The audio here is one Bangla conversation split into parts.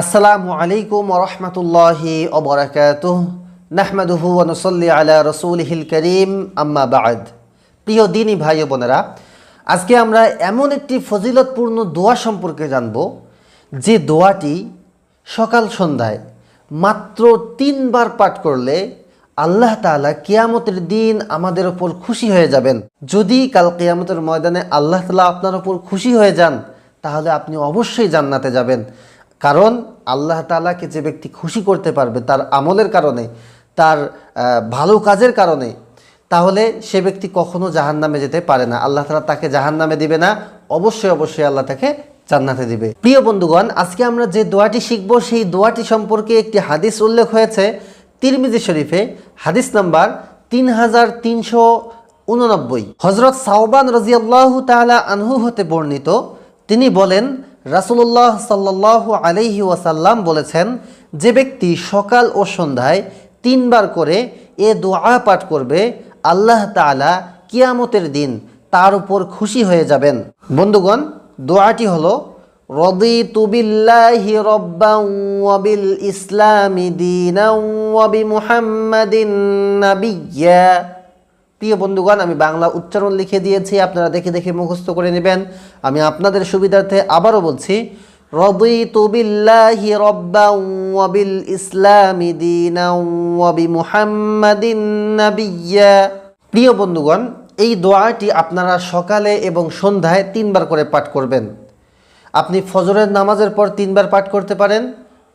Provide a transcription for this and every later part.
আসসালামু আলাইকুম রহমতুল্লাহি ওবরাকাতুহ নাহমাদুহু ওয়ানুসল্লি আলা রসুলহিল করিম, আম্মা বাদ। প্রিয় দিনই ভাই বোনেরা, আজকে আমরা এমন একটি ফজিলতপূর্ণ দোয়া সম্পর্কে জানব। যে দোয়াটি সকাল সন্ধ্যায় মাত্র তিনবার পাঠ করলে আল্লাহ তাআলা কিয়ামতের দিন আমাদের ওপর খুশি হয়ে যাবেন। যদি কাল কিয়ামতের ময়দানে আল্লাহ তাআলা আপনার ওপর খুশি হয়ে যান, তাহলে আপনি অবশ্যই জান্নাতে যাবেন। কারণ আল্লাহ তাআলাকে যে ব্যক্তি খুশি করতে পারবে তার আমলের কারণে, তার ভালো কাজের কারণে, তাহলে সে ব্যক্তি কখনো জাহান নামে যেতে পারে না। আল্লাহ তালা তাকে জাহান নামে দিবে না, অবশ্যই অবশ্যই আল্লাহ তাকে জান্নাতে দিবে। প্রিয় বন্ধুগণ, আজকে আমরা যে দোয়াটি শিখব, সেই দোয়াটি সম্পর্কে একটি হাদিস উল্লেখ হয়েছে তিরমিজি শরীফে, হাদিস নাম্বার তিন হাজার তিনশো উননব্বই। হজরত সাওবান রাজিয়াল্লাহ তাআলা আনহু হতে বর্ণিত, তিনি বলেন রাসূলুল্লাহ সাল্লাল্লাহু আলাইহি ওয়াসাল্লাম বলেছেন, যে ব্যক্তি সকাল ও সন্ধ্যায় তিনবার করে এ দোয়া পাঠ করবে, আল্লাহ তাআলা কিয়ামতের দিন তার উপর খুশি হয়ে যাবেন। বন্ধুগণ, দোয়াটি হলো রব্বান ওয়া বিল ইসলামি ওয়া বিমুহাম্মাদিন নাবিয়্যা। প্রিয় বন্ধুগণ, আমি বাংলা উচ্চারণ লিখে দিয়েছি, আপনারা দেখে দেখে মুখস্থ করে নেবেন। আমি আপনাদের সুবিধার্থে আবারও বলছি রব্বান ওয়া বিল ইসলামি দীনান ওয়া বিমুহাম্মাদিন প্রিয় বন্ধুগণ, এই দোয়াটি আপনারা সকালে এবং সন্ধ্যায় তিনবার করে পাঠ করবেন। আপনি ফজরের নামাজের পর তিনবার পাঠ করতে পারেন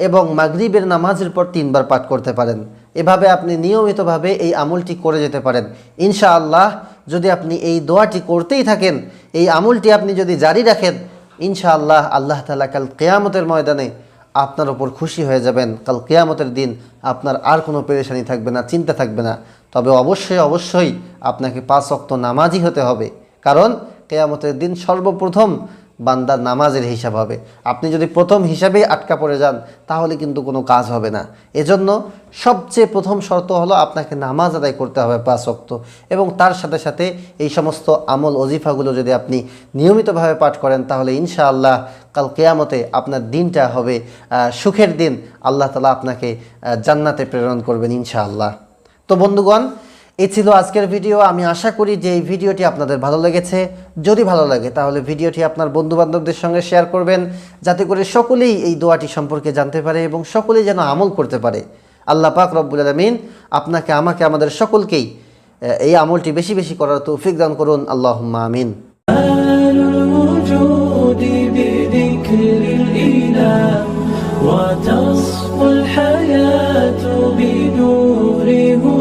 এবং মাগরিবের নামাজের পর তিনবার পাঠ করতে পারেন। এভাবে আপনি নিয়মিতভাবে এই আমলটি করে যেতে পারেন। ইনশাআল্লাহ যদি আপনি এই দোয়াটি করতেই থাকেন, এই আমলটি আপনি যদি জারি রাখেন, ইনশাআল্লাহ আল্লাহ তালা কাল কেয়ামতের ময়দানে আপনার ওপর খুশি হয়ে যাবেন। কাল কেয়ামতের দিন আপনার আর কোনো পেরেশানি থাকবে না, চিন্তা থাকবে না। তবে অবশ্যই অবশ্যই আপনাকে পাঁচ অক্ত নামাজই হতে হবে। কারণ কেয়ামতের দিন সর্বপ্রথম বান্দার নামাজের হিসাব হবে। আপনি যদি প্রথম হিসাবেই আটকা পড়ে যান, তাহলে কিন্তু কোনো কাজ হবে না। এজন্য সবচেয়ে প্রথম শর্ত হলো আপনাকে নামাজ আদায় করতে হবে পাঁচ অক্ত এবং তার সাথে সাথে এই সমস্ত আমল অজিফাগুলো যদি আপনি নিয়মিতভাবে পাঠ করেন, তাহলে ইনশাআল্লাহ কাল কেয়ামতে আপনার দিনটা হবে সুখের দিন। আল্লাহ তালা আপনাকে জান্নাতে প্রেরণ করবেন ইনশাআল্লাহ। তো বন্ধুগণ এই ছিল আজকের ভিডিও আমি আশা করি যে এই ভিডিওটি আপনাদের ভালো লেগেছে যদি ভালো লাগে তাহলে ভিডিওটি আপনার বন্ধু বান্ধবদের সঙ্গে শেয়ার করবেন যাতে করে সকলেই এই দোয়াটি সম্পর্কে জানতে পারে এবং সকলেই যেন আমল করতে পারে আল্লাহ পাক রব্বুল আলমিন আপনাকে আমাকে আমাদের সকলকেই আহ, এই আমলটি বেশি বেশি করার তৌফিক দান করুন আল্লাহ আমিন آل الوجود بذكر الإله وتصفو الحياة بنور هدى وتطلع